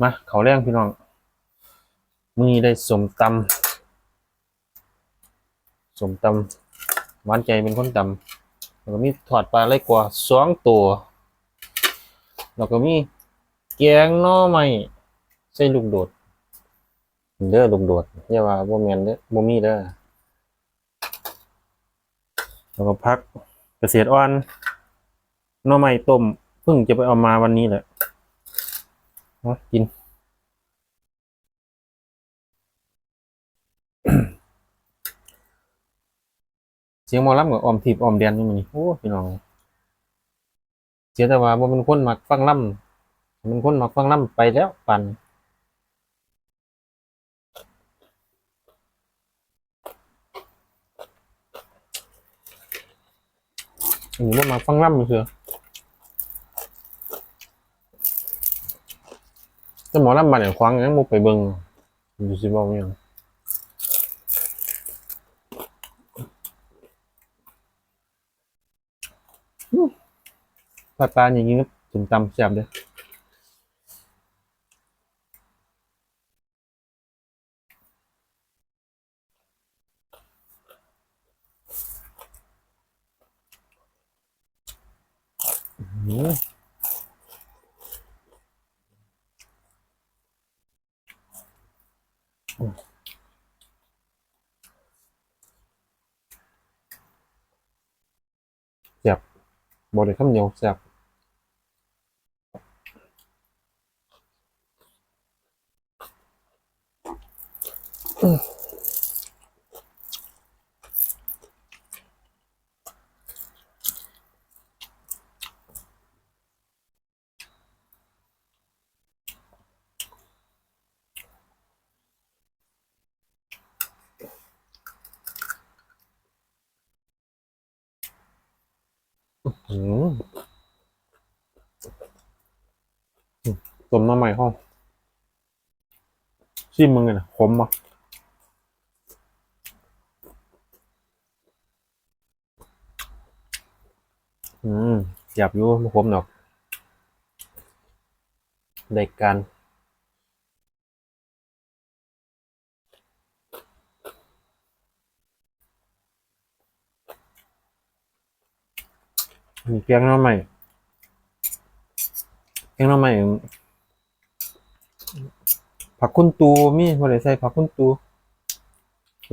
มาเขาแรงพี่น้องมือได้สมตำสมตำหวานใจเป็นคนตำแล้วก็มีทอดปลาไหลกว่าสองตัวแล้วก็มีแกงหน่อไม้ใส่ลูกโดดเด้อลูกโดดอย่าว่าบ่แม่นเด้อบ่มีเด้อแล้วก็พักเกษตรอ่อนหน่อไม้ต้มเพิ่งจะไปเอามาวันนี้แหละ มากิน เสียงมอลำกับออมทีบออมแดนนี่มันนี่โอ้พี่น้องเสียแต่ว่าบ่เป็นคนมักฟังลำเป็นคนมักฟังลำไปแล้วปันอันนี้บ่มักฟังลำเสือ แต่หมอลำมาเนี่ยควางยังบ่ไปเบิ่งอยู่สิบ่ามีหยังปลาปลาอย่างงี้ก็ถึงตำแซ่บเด้ออื้อ หือแซ่บบ่ได้ ต้มน้ำใหม่ห้องชิมมึงไงนะขมปะอืมหยาบอยู่ไม่ขมดอกได้การ แกงหน้ำใหม่แกงหน้ำใหม่ผักคุณตูมีบ่ได้ใส่ผักคุณตู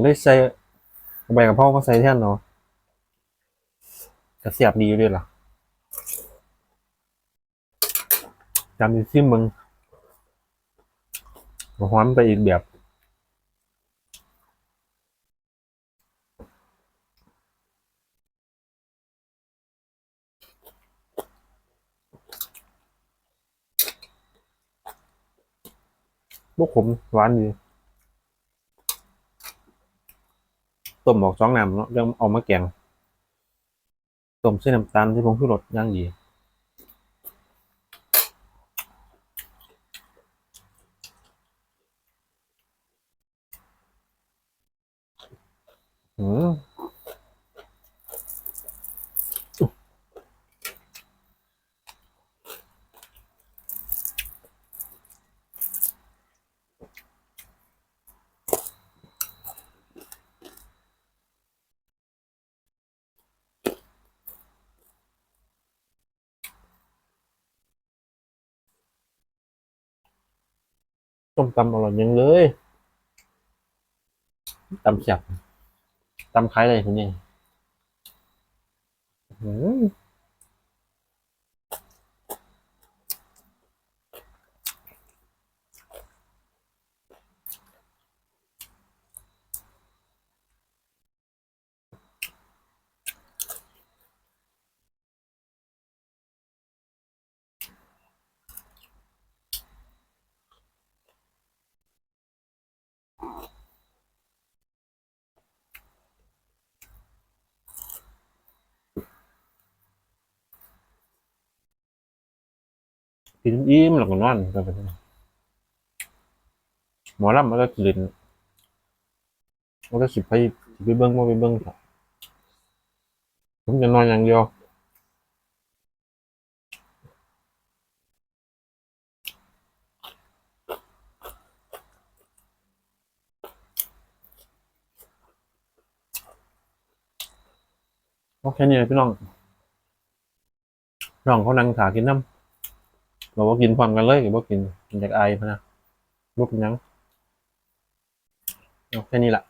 เลยใส่ใบกะเพรามาใส่แทนเนาะกระเสียบดีด้วยล่ะจำดิซิมมึงหอมไปอีกแบบ ลูกขมหวานดีต้มออกสองน้ำเนาะยังเอามาแกงต้มเส้นน้ำตาลที่ผงชูรสย่างดีอืม ส้มตำอร่อยยังเลยตำจับตำคล้ายอะไรคุณเนี่ย กินอิ่มแล้วก็นอนก็เป็นหมอลำมันก็กลิ่นมันก็สิไปไปเบิ้งมาไปเบิ้งครับผมจะนอนอย่างเดียวโอเคเนี่ยพี่น้องน้องเขานั่งถากินน้ำ บอกว่ากินพร้อมกันเลยหรือว่ากินอยากไอพะนะบอกกินยังโอเคนี่แหละ